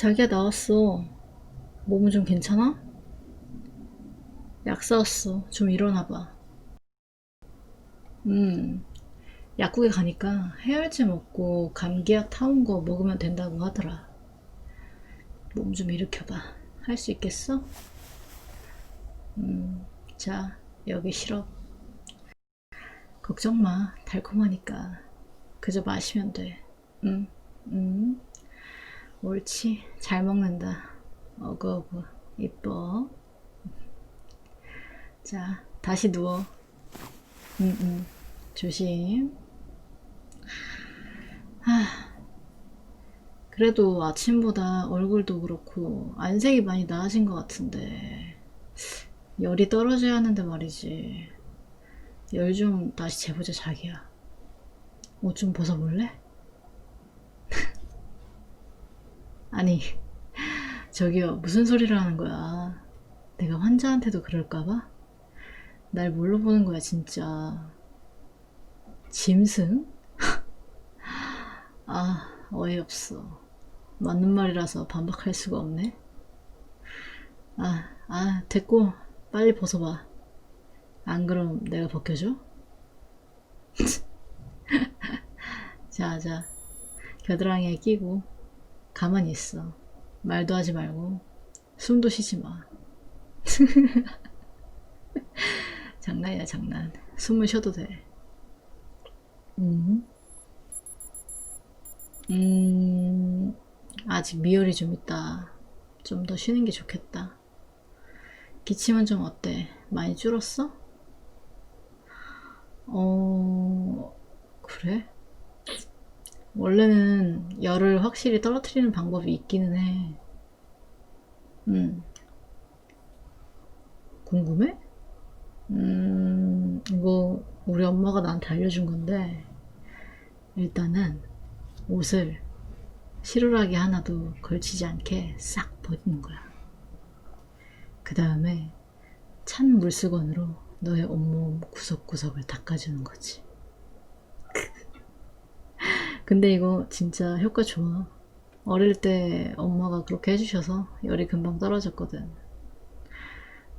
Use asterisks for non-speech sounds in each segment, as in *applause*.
자기야 나왔어. 몸은 좀 괜찮아? 약 사왔어. 좀 일어나봐. 음, 약국에 가니까 해열제 먹고 감기약 타온 거 먹으면 된다고 하더라. 몸 좀 일으켜봐. 할 수 있겠어? 음, 자, 여기 시럽. 걱정 마. 달콤하니까. 그저 마시면 돼. 음, 음. 옳지. 잘 먹는다. 어구어구. 이뻐. 자, 다시 누워. 음, 음. 조심. 하, 그래도 아침보다 얼굴도 그렇고 안색이 많이 나아진 것 같은데 열이 떨어져야 하는데 말이지. 열 좀 다시 재보자 자기야. 옷 좀 벗어볼래? 아니, 저기요, 무슨 소리를 하는 거야? 내가 환자한테도 그럴까봐? 날 뭘로 보는 거야, 진짜. 짐승? *laughs* 아, 어이없어. 맞는 말이라서 반박할 수가 없네. 아, 아, 됐고, 빨리 벗어봐. 안 그럼 내가 벗겨줘? *laughs* 자, 자, 겨드랑이에 끼고, 가만히 있어. 말도 하지 말고, 숨도 쉬지 마. *laughs* 장난이야, 장난. 숨을 쉬어도 돼. 음. 음, 아직 미열이 좀 있다. 좀 더 쉬는 게 좋겠다. 기침은 좀 어때? 많이 줄었어? 어, 그래? 원래는 열을 확실히 떨어뜨리는 방법이 있기는 해. 음. 궁금해? 음, 이거 우리 엄마가 나한테 알려준 건데, 일단은 옷을 실오라기 하나도 걸치지 않게 싹 벗는 거야. 그 다음에 찬 물수건으로 너의 온몸 구석구석을 닦아주는 거지. 근데 이거 진짜 효과 좋아. 어릴 때 엄마가 그렇게 해주셔서 열이 금방 떨어졌거든.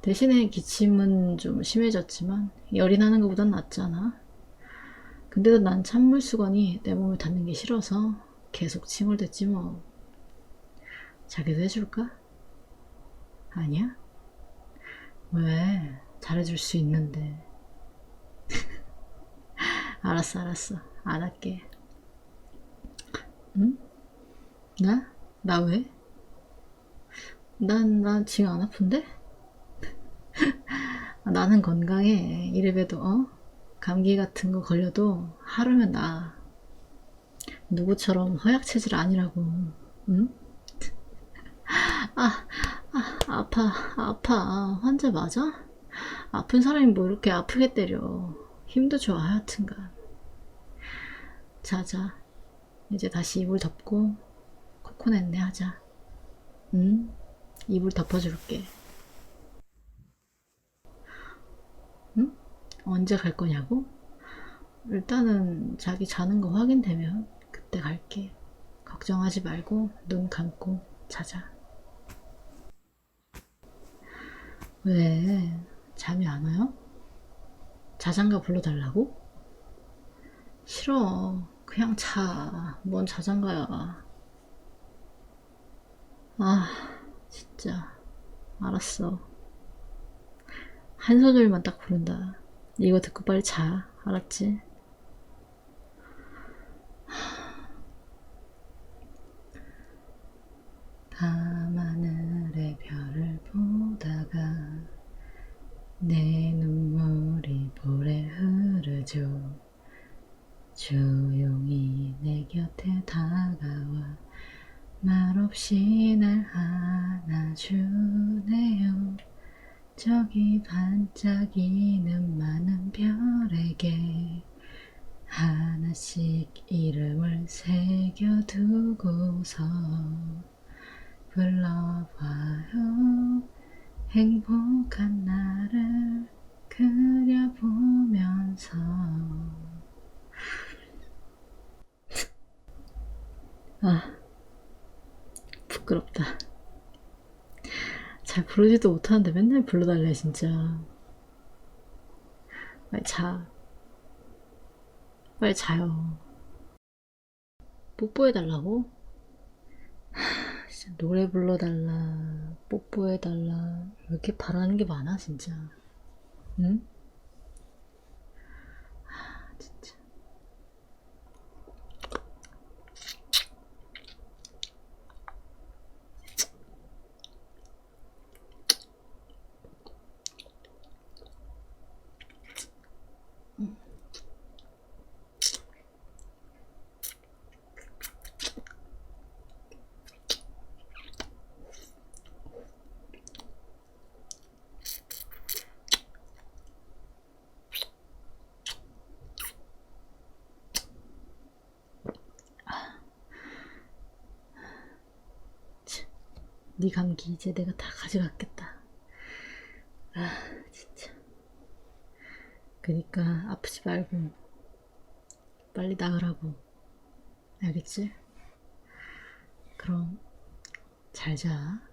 대신에 기침은 좀 심해졌지만 열이 나는 것보단 낫잖아. 근데도 난 찬물 수건이 내 몸을 닿는 게 싫어서 계속 침울댔지 뭐. 자기도 해줄까? 아니야? 왜? 잘해줄 수 있는데. *laughs* 알았어, 알았어. 안 할게. 응? 나? 나 왜? 난, 난 지금 안 아픈데? *laughs* 나는 건강해. 이래봬도, 어? 감기 같은 거 걸려도 하루면 나. 누구처럼 허약 체질 아니라고. 응? *laughs* 아, 아, 아파, 아파. 환자 맞아? 아픈 사람이 뭐 이렇게 아프게 때려. 힘도 좋아, 하여튼간. 자자. 이제 다시 이불 덮고 코코넷네 하자. 응? 이불 덮어줄게. 응? 언제 갈 거냐고? 일단은 자기 자는 거 확인되면 그때 갈게. 걱정하지 말고 눈 감고 자자. 왜? 잠이 안 와요? 자장가 불러달라고? 싫어. 그냥 자. 뭔 자장가야. 아, 진짜. 알았어. 한 소절만 딱 부른다. 이거 듣고 빨리 자. 알았지? 밤하늘의 별을 보다가 내 눈물이 볼에 흐르죠. 조용히 내 곁에 다가와 말없이 날 안아주네요. 저기 반짝이는 많은 별에게 하나씩 이름을 새겨두고서 불러봐요. 행복한 나를 그려보면서 아 부끄럽다. 잘 부르지도 못하는데 맨날 불러달래, 진짜. 빨리 자. 빨리 자요. 뽀뽀해달라고? 하, 진짜 노래 불러달라, 뽀뽀해달라. 왜 이렇게 바라는 게 많아, 진짜. 응? 하, 진짜. 네 감기 이제 내가 다 가져갔겠다. 아, 진짜. 그니까 아프지 말고 빨리 나으라고. 알겠지? 그럼 잘 자.